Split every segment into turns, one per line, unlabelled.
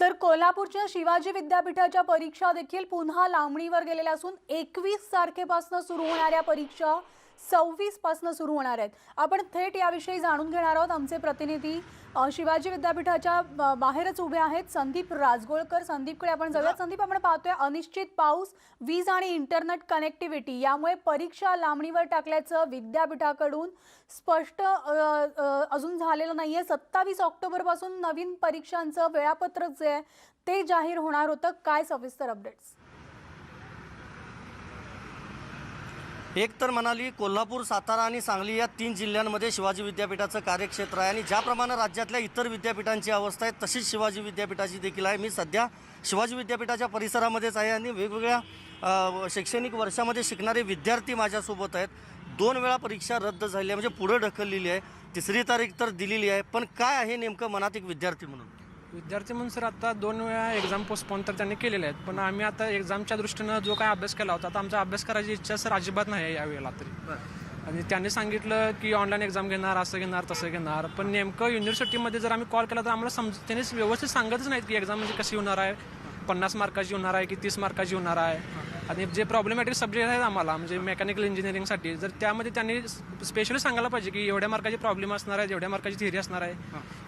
तर कोल्हापूरच्या शिवाजी विद्यापीठाच्या परीक्षा देखील पुन्हा लांबणीवर गेलेल्या असून एकवीस तारखेपासून सुरू होणाऱ्या परीक्षा सव्वीसपासून सुरू होणार आहेत. आपण थेट याविषयी जाणून घेणार आहोत. आमचे प्रतिनिधी शिवाजी विद्यापीठाच्या बाहेरच उभे आहेत. संदीप राजगोळकर संदीपकडे आपण जाऊयात. संदीप आपण पाहतोय अनिश्चित पाऊस वीज आणि इंटरनेट कनेक्टिव्हिटी यामुळे परीक्षा लांबणीवर टाकल्याचं विद्यापीठाकडून स्पष्ट अजून झालेलं नाहीये. सत्तावीस ऑक्टोबरपासून नवीन परीक्षांचं वेळापत्रक जे आहे ते जाहीर होणार होतं. काय सविस्तर अपडेट्स
एक तर म्हणाली कोल्हापूर सातारा आणि सांगली या तीन जिल्ह्यांमध्ये शिवाजी विद्यापीठाचं कार्यक्षेत्र आहे आणि ज्याप्रमाणे राज्यातल्या इतर विद्यापीठांची अवस्था आहे तशीच शिवाजी विद्यापीठाची देखील आहे. मी सध्या शिवाजी विद्यापीठाच्या परिसरामध्येच आहे आणि वेगवेगळ्या शैक्षणिक वर्षामध्ये शिकणारे विद्यार्थी माझ्यासोबत आहेत. दोन वेळा परीक्षा रद्द झाली आहे म्हणजे पुढं ढकललेली आहे. तिसरी तारीख तर दिलेली आहे. पण काय आहे नेमकं मनात एक विद्यार्थी म्हणून?
विद्यार्थी म्हणून सर आता दोन वेळा एक्झाम पोस्टपोन तर त्यांनी केलेले आहेत. पण आम्ही आता एक्झामच्या दृष्टीनं जो काय अभ्यास केला होता आता आमचा अभ्यास करायची इच्छा सर अजिबात नाही आहे यावेळेला तरी. आणि त्यांनी सांगितलं की ऑनलाईन एक्झाम घेणार असं घेणार तसं घेणार. पण नेमकं युनिव्हर्सिटीमध्ये जर आम्ही कॉल केला तर आम्हाला समज त्यांनी व्यवस्थित सांगतच नाहीत की एक्झाम म्हणजे कशी होणार आहे. पन्नास मार्काची होणार आहे की तीस मार्काची होणार आहे. आणि जे प्रॉब्लेमॅटिक सब्जेक्ट आहेत आम्हाला म्हणजे मेकॅनिकल इंजिनिअरिंगसाठी जर त्यामध्ये त्यांनी स्पेशली सांगायला पाहिजे की एवढ्या मार्काची प्रॉब्लेम असणार आहे एवढ्या मार्काची थिअरी असणार आहे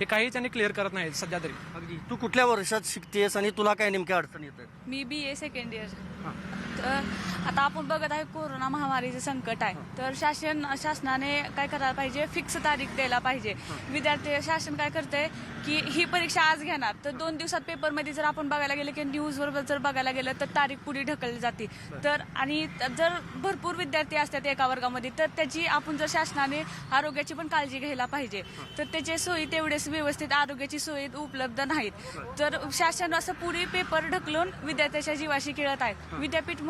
हे. काही त्यांनी क्लिअर करत नाहीत सध्या तरी.
अगदी. तू कुठल्या वर्षात शिकतेस आणि तुला काय नेमक्या अडचण येत
मी बी ए सेकंड इयर तर आता आपण बघत आहे कोरोना महामारीचे संकट आहे. तर शासन शासनाने काय करायला पाहिजे? फिक्स तारीख द्यायला पाहिजे. विद्यार्थी शासन काय करते की ही परीक्षा आज घेणार. तर दोन दिवसात पेपरमध्ये जर आपण बघायला गेलं की न्यूजवर जर बघायला गेलं तर तारीख पुढे ढकलली जाते. तर आणि जर भरपूर विद्यार्थी असतात एका वर्गामध्ये तर त्याची आपण जर शासनाने आरोग्याची पण काळजी घ्यायला पाहिजे. तर त्याचे सोयी तेवढेच व्यवस्थित आरोग्याची सोयी उपलब्ध नाहीत. तर शासन असं पुढे पेपर ढकलून विद्यार्थ्याच्या जीवाशी खेळत आहेत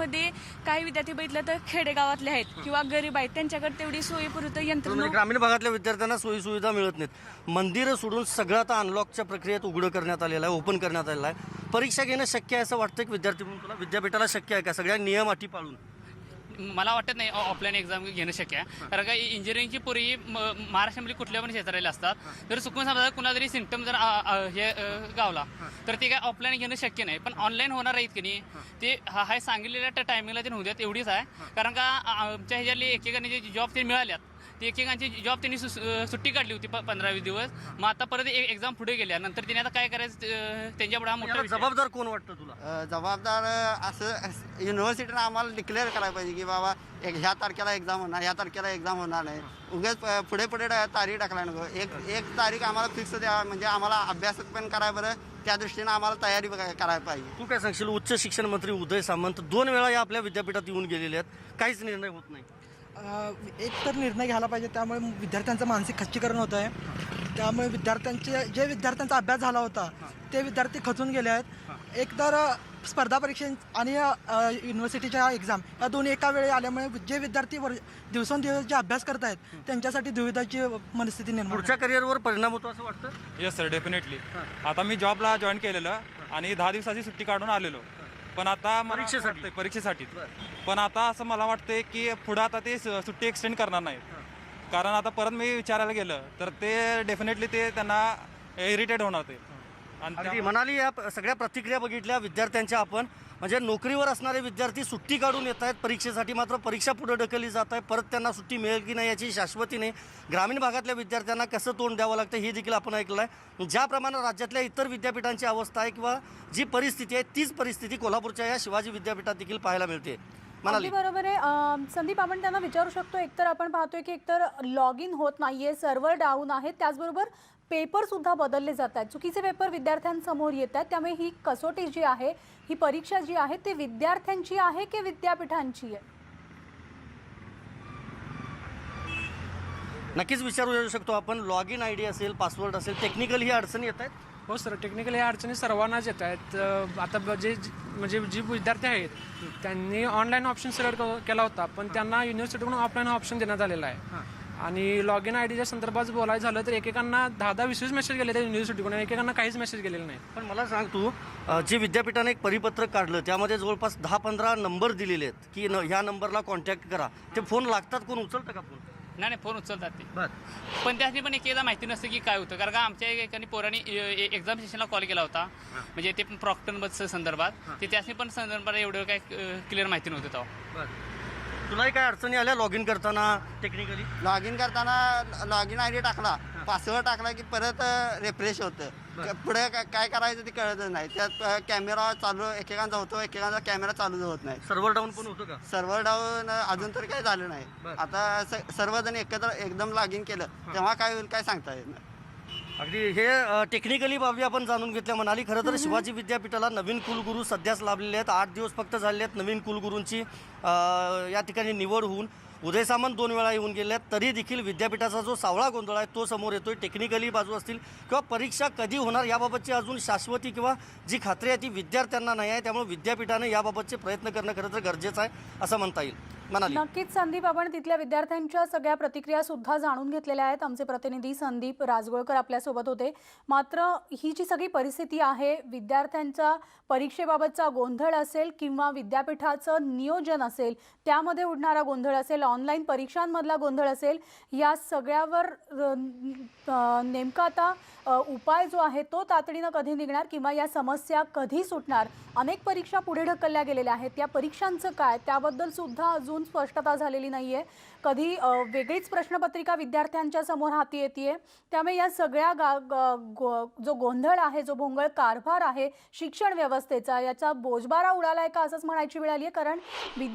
विद्यापीठमध्ये काही विद्यार्थी बघितलं तर खेडेगावातले आहेत किंवा गरीब आहेत. त्यांच्याकडे तेवढी सोयी यंत्र
म्हणजे ग्रामीण भागातल्या विद्यार्थ्यांना सोयी सुविधा मिळत नाहीत. मंदिरं सोडून सगळं आता अनलॉकच्या प्रक्रियेत उघडं करण्यात आलेलं आहे ओपन करण्यात आलेलं आहे. परीक्षा घेणं शक्य आहे असं वाटतं की विद्यार्थी म्हणून तुला? विद्यापीठाला शक्य आहे का? सगळ्या नियम अटी पाळून.
मला वाटत नाही ऑफलाईन एक्झाम घेणं शक्य आहे. कारण का इंजिनिअरिंगची पोरी म- महाराष्ट्रामध्ये कुठल्या पण क्षेत्राला असतात. जर चुकून समजा कुणाला जरी सिम्टम जर हे गावला तर ते काय ऑफलाईन घेणं शक्य नाही. पण ऑनलाईन होणार आहेत की नाही ते हा हाय सांगितलेल्या टायमिंगला ते होऊ द्यात एवढीच आहे. कारण का आमच्या ह्याच्यातली एकेकाने जे जॉब ते मिळाल्यात ते एकेकांची जॉब त्यांनी सु- सुट्टी काढली होती प- पंधरा वीस दिवस. मग आता परत एक्झाम पुढे गेल्या. नंतर त्यांनी आता काय करायचं त्यांच्यापुढे हा मोठा
याला
विषय आहे.
जबाबदार कोण वाटतं तुला?
अ, जबाबदार अ, असं युनिव्हर्सिटीनं आम्हाला डिक्लेअर करायला पाहिजे की बाबा एक ह्या तारखेला एक्झाम होणार ह्या तारखेला एक्झाम होणार नाही. उगाच प- पुढे पुढे तारीख टाकला नको. एक एक तारीख आम्हाला फिक्स द्या म्हणजे आम्हाला अभ्यास पण करायला बरं. त्या दृष्टीनं आम्हाला तयारी बघा- करायला पाहिजे.
तू काय सांगशील? उच्च शिक्षण मंत्री उदय सामंत दोन वेळा या आपल्या विद्यापीठात येऊन गेलेले आहेत. काहीच निर्णय होत नाही.
एक तर निर्णय घ्यायला पाहिजे त्यामुळे विद्यार्थ्यांचं मानसिक खच्चीकरण होत आहे त्यामुळे विद्यार्थ्यांचे जे विद्यार्थ्यांचा अभ्यास झाला होता ते विद्यार्थी खचून गेले आहेत. एक तर स्पर्धा परीक्षे आणि युनिव्हर्सिटीच्या एक्झाम या दोन्ही एका वेळी आल्यामुळे जे विद्यार्थी वर दिवसेंदिवस जे अभ्यास करत आहेत त्यांच्यासाठी दुविधाची मनस्थिती निर्माण
पुढच्या करिअरवर परिणाम होतो असं वाटतं?
येस सर डेफिनेटली आता मी जॉबला जॉईन केलेलं आणि दहा दिवसाची सुट्टी काढून आलेलो. पण आता मला
परीक्षेसाठी?
वाटतंय- परीक्षेसाठी. पण आता असं मला वाटतंय की पुढे आता ते स- सुट्टी एक्सटेंड करणार नाहीत. कारण आता परत मी विचारायला गेलं तर ते डेफिनेटली ते त्यांना इरिटेट होणार ते. आणि
अगदी
त्या-
म्हणाली या प- सगळ्या प्रतिक्रिया बघितल्या विद्यार्थ्यांच्या आपण. म्हणजे नोकरीवर असणारे विद्यार्थी सुट्टी काढून येत आहेत. परीक्षेसाठी मात्र परीक्षा पुढे ढकलली जात आहे. परत त्यांना सुट्टी मिळेल की नाही याची शाश्वती नाही. ग्रामीण भागातल्या विद्यार्थ्यांना कसं तोंड द्यावं लागतं हे देखील आपण ऐकलं आहे ज्याप्रमाणे राज्यातल्या इतर विद्यापीठांची अवस्था आहे किंवा जी परिस्थिती आहे तीच परिस्थिती कोल्हापूरच्या या शिवाजी विद्यापीठात देखील पाहायला मिळते. म्हणाली.
बरोबर आहे. संदीप आपण त्यांना विचारू शकतो. एकतर आपण पाहतोय की एकतर लॉग इन होत नाहीये सर्व्हर डाऊन आहे. त्याचबरोबर पेपर सुद्धा बदलले जात आहेत. चुकीचे पेपर विद्यार्थ्यांसमोर येत आहेत. त्यामुळे ही कसोटी जी आहे ही परीक्षा जी आहे ती विद्यार्थ्यांची आहे की विद्यापीठांची आहे?
नक्कीच विचारू शकतो आपण. लॉग इन आय डी असेल पासवर्ड असेल टेक्निकल ही अडचणी येत आहेत.
हो सर टेक्निकल या अडचणी सर्वांनाच येत आहेत. आता ब- जे म्हणजे जे विद्यार्थी आहेत त्यांनी ऑनलाईन ऑप्शन सिलेक्ट केला होता पण त्यांना युनिव्हर्सिटीकडून ऑफलाईन ऑप्शन देण्यात आलेला आहे. आणि लॉग इन आय डीच्या संदर्भात बोलायचं झालं तर एकेकांना दहा दहा वीस वीस मेसेज गेले त्या युनिव्हर्सिटीकडून एकेकांना काहीच मेसेज गेलेले नाही.
पण मला सांग तू अ, जे विद्यापीठाने एक परिपत्रक काढलं त्यामध्ये जवळपास दहा पंधरा नंबर दिलेले आहेत की न ह्या नंबरला कॉन्टॅक्ट करा. ते फोन लागतात कोण? उचलतं का फोन
नाही नाही फोन उचलतात ते.
बर.
पण त्यासाठी पण एक एकदा माहिती नसते की काय होतं. कारण का आमच्या एकाने पोरांनी एक्झाम सेशनला कॉल केला होता. म्हणजे ते प्रॉक्टन बसच्या संदर्भात. ते त्यासाठी पण संदर्भात एवढं काय क्लिअर माहिती नव्हतं तेव्हा.
तुलाही काय अडचणी आल्या लॉग इन करताना? टेक्निकली
लॉग इन करताना लॉग इन आय डी टाकला पासवर्ड टाकला की परत रिफ्रेश होतं. पुढे काय करायचं ते कळतच नाही. त्यात कॅमेरा चालू एकेकांचा होतो एकेकांचा कॅमेरा चालू होत नाही.
सर्व्हर डाऊन पण होतं का?
सर्व्हर डाऊन अजून तर काही झालं नाही. आता सर्वजण एकत्र एकदम लॉग इन केलं तेव्हा काय होईल काय सांगता येत नाही.
अगदी हे टेक्निकली बाबी आपण जाणून घेतल्या म्हणाली. खरं तर शिवाजी विद्यापीठाला नवीन कुलगुरू सध्याच लाभलेले आहेत. आठ दिवस फक्त झाले आहेत नवीन कुलगुरूंची या ठिकाणी निवड होऊन. उदय सामंत दोन वेळा येऊन गेले आहेत. तरी देखील विद्यापीठाचा जो सावळा गोंधळ आहे तो समोर येतोय. टेक्निकली बाजू असतील किंवा परीक्षा कधी होणार याबाबतची अजून शाश्वती किंवा जी खात्री आहे ती विद्यार्थ्यांना नाही आहे त्यामुळे विद्यापीठाने याबाबतचे प्रयत्न करणं खरं तर गरजेचं आहे असं म्हणता येईल. म्हणाली
नक्कीच संदीप आपण तिथल्या विद्यार्थ्यांच्या सगळ्या प्रतिक्रिया सुद्धा जाणून घेतलेल्या आहेत. आमचे प्रतिनिधी संदीप राजगोळकर आपल्यासोबत होते. मात्र ही जी सगळी परिस्थिती आहे विद्यार्थ्यांचा परीक्षेबाबतचा गोंधळ असेल किंवा विद्यापीठाचं नियोजन असेल त्यामध्ये उडणारा गोंधळ असेल ऑनलाईन परीक्षांमधला गोंधळ असेल या सगळ्यावर नेमका आता उपाय जो आहे तो तातडीनं कधी निघणार किंवा या समस्या कधी सुटणार? अनेक परीक्षा पुढे ढकलल्या गेलेल्या आहेत. या परीक्षांचं काय? त्याबद्दल सुद्धा अजून स्पष्टता झालेली नाही आहे कधी वेगळीच प्रश्नपत्रिका विद्यार्थ्यांच्या समोर हाती येते त्यामुळे या सगळ्या गा जो गोंधळ आहे जो भोंगळ कारभार आहे शिक्षण व्यवस्थेचा याचा बोजबारा उडालाय का असंच म्हणायची वेळ आली आहे कारण विद्या